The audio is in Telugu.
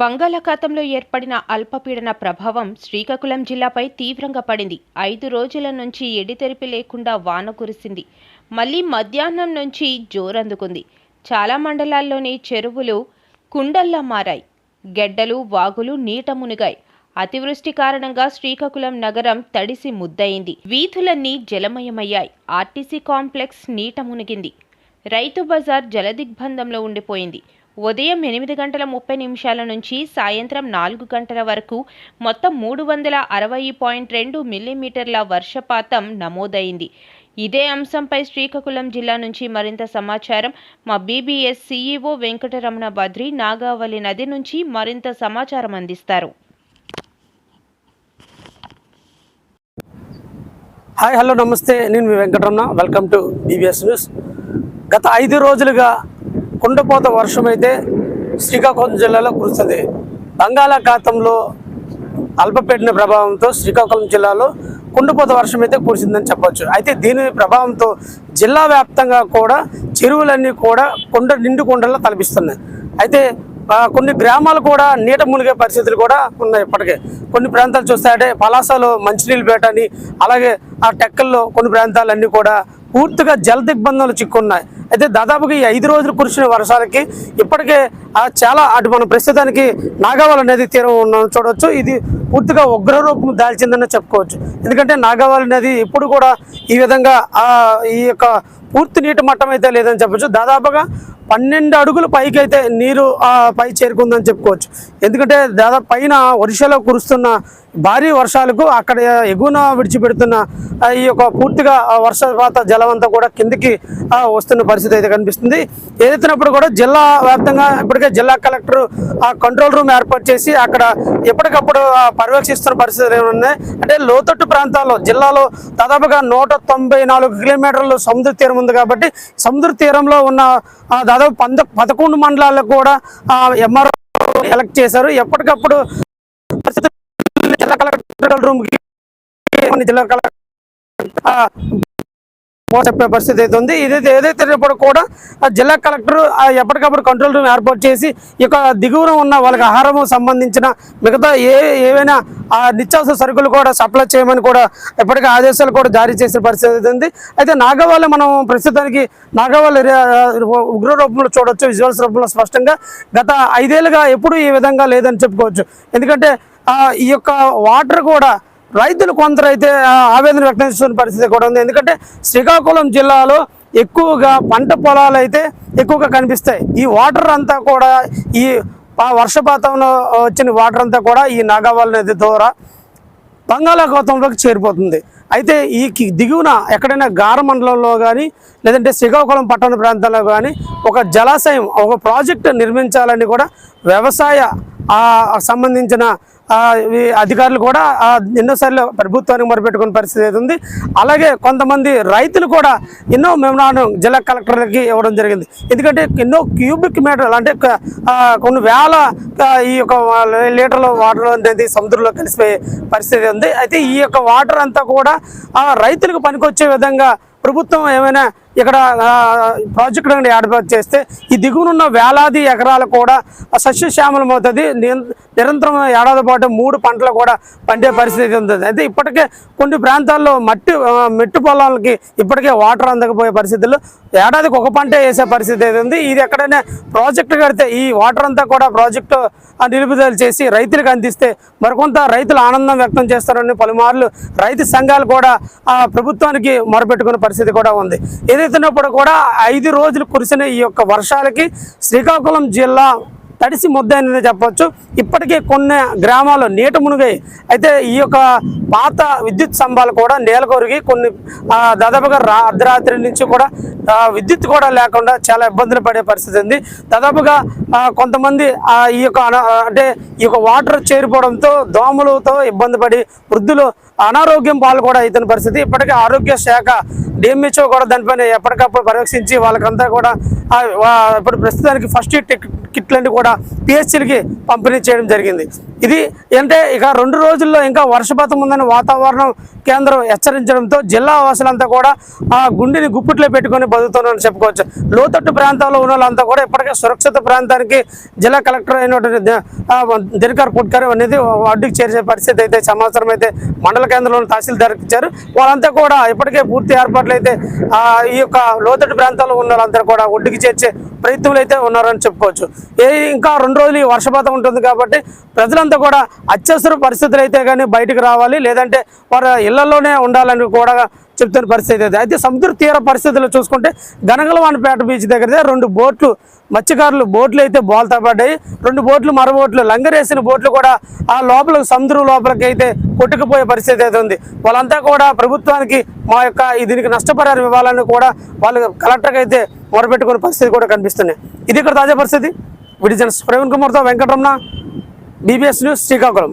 బంగాళాఖాతంలో ఏర్పడిన అల్పపీడన ప్రభావం శ్రీకాకుళం జిల్లాపై తీవ్రంగా పడింది. ఐదు రోజుల నుంచి ఎడితెరిపి లేకుండా వాన కురిసింది. మళ్ళీ మధ్యాహ్నం నుంచి జోరందుకుంది. చాలా మండలాల్లోని చెరువులు కుండల్లా మారాయి. గెడ్డలు వాగులు నీట మునిగాయి. అతివృష్టి కారణంగా శ్రీకాకుళం నగరం తడిసి ముద్దయింది. వీధులన్నీ జలమయమయ్యాయి. ఆర్టీసీ కాంప్లెక్స్ నీట మునిగింది. రైతు బజార్ జలదిగ్బంధంలో ఉండిపోయింది. ఉదయం ఎనిమిది గంటల ముప్పై నిమిషాల నుంచి సాయంత్రం నాలుగు గంటల వరకు మొత్తం మూడు వందల అరవై పాయింట్ రెండు మిల్లీమీటర్ల వర్షపాతం నమోదైంది. ఇదే అంశంపై శ్రీకాకుళం జిల్లా నుంచి మరింత సమాచారం. మా బీబీఎస్ సీఈఓ వెంకటరమణ బద్రి నాగావళి నది నుంచి మరింత సమాచారం అందిస్తారు. హాయ్ హలో నమస్తే. నేను మీ Venkataramana. Welcome to BBS news గత ఐదు రోజులుగా కుండపోత వర్షం అయితే శ్రీకాకుళం జిల్లాలో కురుస్తుంది. బంగాళాఖాతంలో అల్పపీడన ప్రభావంతో శ్రీకాకుళం జిల్లాలో కుండపోత వర్షం అయితే కురిసిందని చెప్పొచ్చు. అయితే దీని ప్రభావంతో జిల్లా వ్యాప్తంగా కూడా చెరువులన్నీ కూడా కొండ నిండు కొండల్లో తలపిస్తున్నాయి. అయితే కొన్ని గ్రామాలు కూడా నీట మునిగే పరిస్థితులు కూడా ఉన్నాయి ఇప్పటికే. కొన్ని ప్రాంతాలు చూస్తాయంటే పలాసలో మంచినీళ్ళు పేట అని అలాగే ఆ టెక్కల్లో కొన్ని ప్రాంతాలన్నీ కూడా పూర్తిగా జల దిగ్బంధంలో చిక్కున్నాయి. అయితే దాదాపుగా ఈ ఐదు రోజులు కురిసిన వర్షాలకి ఇప్పటికే చాలా అటు మనం ప్రస్తుతానికి నాగావళ నది తీరం ఉన్న చూడవచ్చు ఇది పూర్తిగా ఉగ్రరూపం దాల్చిందని చెప్పుకోవచ్చు. ఎందుకంటే నాగావళి నది ఇప్పుడు కూడా ఈ విధంగా ఈ యొక్క పూర్తి నీటి మట్టం అయితే లేదని చెప్పచ్చు. దాదాపుగా పన్నెండు అడుగుల పైకి అయితే నీరు ఆ, పై చేరుకుందని చెప్పుకోవచ్చు. ఎందుకంటే దాదాపు పైన ఒరిస్సాలో కురుస్తున్న భారీ వర్షాలకు అక్కడ ఎగువన విడిచిపెడుతున్న ఈ యొక్క పూర్తిగా వర్షపాత జలం అంతా కూడా కిందికి వస్తున్న పరిస్థితి అయితే కనిపిస్తుంది. ఏదైతున్నప్పుడు కూడా జిల్లా వ్యాప్తంగా ఇప్పటికే జిల్లా కలెక్టర్ ఆ కంట్రోల్ రూమ్ ఏర్పాటు చేసి అక్కడ ఎప్పటికప్పుడు పర్యవేక్షిస్తున్న పరిస్థితులు ఏమన్నాయి అంటే లోతట్టు ప్రాంతాల్లో జిల్లాలో దాదాపుగా నూట తొంభై నాలుగు కిలోమీటర్లు సముద్ర తీరం ఉంది కాబట్టి సముద్ర తీరంలో ఉన్న దాదాపు పంద పదకొండు మండలాలకు కూడా ఎంఆర్ఓ ఎలక్ట్ చేశారు. ఎప్పటికప్పుడు జిల్లా కలెక్టర్ రూమ్కి జిల్లా కలెక్టర్ చెప్పే పరిస్థితి అయితే ఉంది. ఇదైతే ఏదైతే కూడా ఆ జిల్లా కలెక్టర్ ఎప్పటికప్పుడు కంట్రోల్ రూమ్ ఏర్పాటు చేసి ఇక యొక్క దిగువన ఉన్న వాళ్ళకి ఆహారం సంబంధించిన మిగతా ఏ ఏవైనా ఆ నిత్యావసర సరుకులు కూడా సప్లై చేయమని కూడా ఎప్పటికీ ఆదేశాలు కూడా జారీ చేసిన పరిస్థితి అయితే ఉంది. అయితే నాగవాళ్ళు మనం ప్రస్తుతానికి నాగవాళ్ళు ఉగ్ర రూపంలో చూడొచ్చు విజువల్స్ రూపంలో స్పష్టంగా గత ఐదేళ్ళుగా ఎప్పుడు ఈ విధంగా లేదని చెప్పుకోవచ్చు. ఎందుకంటే ఈ యొక్క వాటర్ కూడా రైతులు కొందరైతే ఆవేదన వ్యక్తం చేస్తున్న పరిస్థితి కూడా ఉంది. ఎందుకంటే శ్రీకాకుళం జిల్లాలో ఎక్కువగా పంట పొలాలు అయితే ఎక్కువగా కనిపిస్తాయి. ఈ వాటర్ అంతా కూడా ఈ ఆ వర్షపాతంలో వచ్చిన వాటర్ అంతా కూడా ఈ నాగావల్ నది ద్వారా బంగాళాఖాతంలోకి చేరిపోతుంది. అయితే ఈ దిగువన ఎక్కడైనా గార మండలంలో కానీ లేదంటే శ్రీకాకుళం పట్టణ ప్రాంతంలో కానీ ఒక జలాశయం ఒక ప్రాజెక్ట్ నిర్మించాలని కూడా వ్యవసాయ సంబంధించిన అధికారులు కూడా ఎన్నోసార్లు ప్రభుత్వానికి మొరపెట్టుకున్న పరిస్థితి అయితే ఉంది. అలాగే కొంతమంది రైతులు కూడా ఎన్నో మెమరాను జిల్లా కలెక్టర్లకి ఇవ్వడం జరిగింది. ఎందుకంటే ఎన్నో క్యూబిక్ మీటర్లు అంటే కొన్ని వేల ఈ యొక్క లీటర్ల వాటర్ అనేది సముద్రంలో కలిసిపోయే పరిస్థితి ఉంది. అయితే ఈ యొక్క వాటర్ అంతా కూడా రైతులకు పనికొచ్చే విధంగా ప్రభుత్వం ఏమైనా ఇక్కడ ప్రాజెక్టు ఏర్పాటు చేస్తే ఈ దిగువనున్న వేలాది ఎకరాలు కూడా సస్యశ్యామలం అవుతుంది. నిరంతరం ఏడాది పాటు మూడు పంటలు కూడా పండే పరిస్థితి ఉంటుంది అయితే ఇప్పటికే కొన్ని ప్రాంతాల్లో మట్టి మెట్టు పొలాలకి ఇప్పటికే వాటర్ అందకపోయే పరిస్థితుల్లో ఏడాదికి ఒక పంట వేసే పరిస్థితి ఉంది? ఇది ఎక్కడైనా ప్రాజెక్టు కడితే ఈ వాటర్ అంతా కూడా ప్రాజెక్టు నిలుపుదల చేసి రైతులకు అందిస్తే మరికొంత రైతులు ఆనందం వ్యక్తం చేస్తారని పలుమార్లు రైతు సంఘాలు కూడా ఆ ప్రభుత్వానికి మొరపెట్టుకునే పరిస్థితి కూడా ఉంది. ఏదైతున్నప్పుడు కూడా ఐదు రోజులు కురిసిన ఈ యొక్క వర్షాలకి శ్రీకాకుళం జిల్లా తడిసి ముద్దైందని చెప్పొచ్చు. ఇప్పటికే కొన్ని గ్రామాలు నీట మునిగాయి. అయితే ఈ యొక్క పాత విద్యుత్ స్తంభాలు కూడా నేలకొరిగి కొన్ని దాదాపుగా రా అర్ధరాత్రి నుంచి కూడా విద్యుత్ కూడా లేకుండా చాలా ఇబ్బందులు పడే పరిస్థితి ఉంది. దాదాపుగా కొంతమంది ఈ యొక్క అన- అంటే ఈ యొక్క వాటర్ చేరిపోవడంతో దోమలతో ఇబ్బంది పడి వృద్ధులు అనారోగ్యం పాలు కూడా అవుతున్న పరిస్థితి. ఇప్పటికే ఆరోగ్య శాఖ డిఎంహెచ్ఓ కూడా దానిపైన ఎప్పటికప్పుడు పర్యవేక్షించి వాళ్ళకంతా కూడా ఇప్పుడు ప్రస్తుతానికి ఫస్ట్ ఎయిడ్ కిట్లన్నీ కూడా పిహెచ్సిలకి పంపిణీ చేయడం జరిగింది. ఇది అంటే ఇక రెండు రోజుల్లో ఇంకా వర్షపాతం ఉందని వాతావరణం కేంద్రం హెచ్చరించడంతో జిల్లా వాసులంతా కూడా ఆ గుండెని గుప్పిట్లో పెట్టుకొని బతుకుతున్నారని చెప్పుకోవచ్చు. లోతట్టు ప్రాంతాల్లో ఉన్న వాళ్ళంతా కూడా ఇప్పటికే సురక్షిత ప్రాంతానికి జిల్లా కలెక్టర్ అయినటువంటి దినకర్ పుట్కర్ అనేది అడ్డుకు చేర్చే పరిస్థితి అయితే సమాచారం అయితే మండల కేంద్రంలో తహసీల్దార్కి ఇచ్చారు. వాళ్ళంతా కూడా ఇప్పటికే పూర్తి ఏర్పాట్లు అయితే ఈ యొక్క లోతట్టు ప్రాంతాల్లో ఉన్న వాళ్ళంతా కూడా ఒడ్డుకి చేర్చే ప్రయత్నంలో అయితే ఉన్నారని చెప్పుకోవచ్చు. ఏ ఇంకా రెండు రోజులు ఈ వర్షపాతం ఉంటుంది కాబట్టి ప్రజలంతా కూడా అత్యవసర పరిస్థితులు అయితే కానీ బయటకు రావాలి. లేదంటే వారు ఇళ్ళలోనే ఉండాలని కూడా చెప్తున్న పరిస్థితి అయితే. అయితే సముద్ర తీర పరిస్థితులు చూసుకుంటే గనగలవాణిపేట బీచ్ దగ్గర రెండు బోట్లు మత్స్యకారులు బోట్లు అయితే బోల్తా పడ్డాయి. రెండు బోట్లు మరబోట్లు లంగరేసిన బోట్లు కూడా ఆ లోపల సముద్రం లోపలికి అయితే కొట్టుకుపోయే పరిస్థితి అయితే ఉంది. వాళ్ళంతా కూడా ప్రభుత్వానికి మా యొక్క దీనికి నష్టపరిహారం ఇవ్వాలని కూడా వాళ్ళు కలెక్టర్కి అయితే మొరపెట్టుకునే పరిస్థితి కూడా కనిపిస్తున్నాయి. ఇది ఇక్కడ తాజా పరిస్థితి. విడిజన్స్ ప్రవీణ్ కుమార్తో వెంకటరమణ బీబీఎస్ న్యూస్ శ్రీకాకుళం.